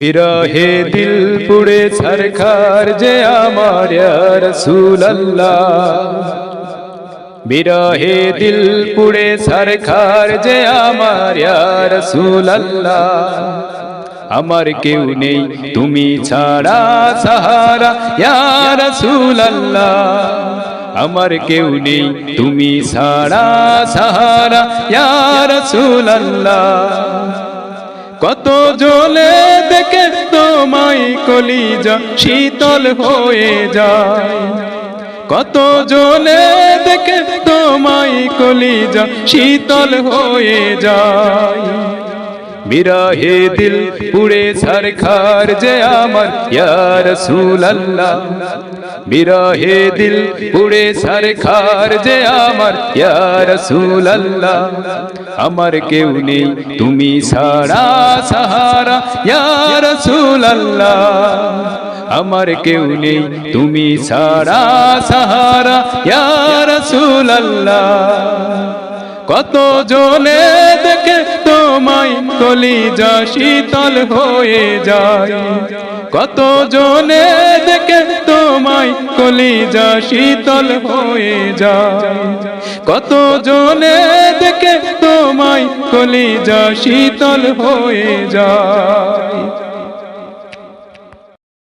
বিরহে দিল পুড়ে সরকার যে আমার রসুল বিরহে দিল পুড়ে সরকার যে আমার রসুল আমার কেউ নেই, তুমি ছাড়া সাহারা রসুল আমার কেউ নেই, তুমি ছাড়া সাহারা রসুল কত জলে দেখে তোমায় কলিজা? শীতল হয়ে যায়। কত জলে দেখে তোমায় কলিজা? শীতল হয়ে যায়। বিরহে দিল পুড়ে সরকার যে আমার ইয়ার সুলাল্লাহ বিরহে দিল পুড়ে সরকার যে আমার ইয়ার সুলাল্লাহ আমার কেউ নেই, তুমি সারা সাহারা ইয়ার সুলাল্লাহ আমার কেউ নেই, তুমি সারা সাহারা ইয়ার সুলাল্লাহ কত জনে দেখে তোমায় কলিজা শীতল হয়ে যায়। কত জনে দেখে তোমায় কলিজা শীতল হয়ে যায়। কত জনে দেখে তোমায় কলিজা শীতল হয়ে যায়।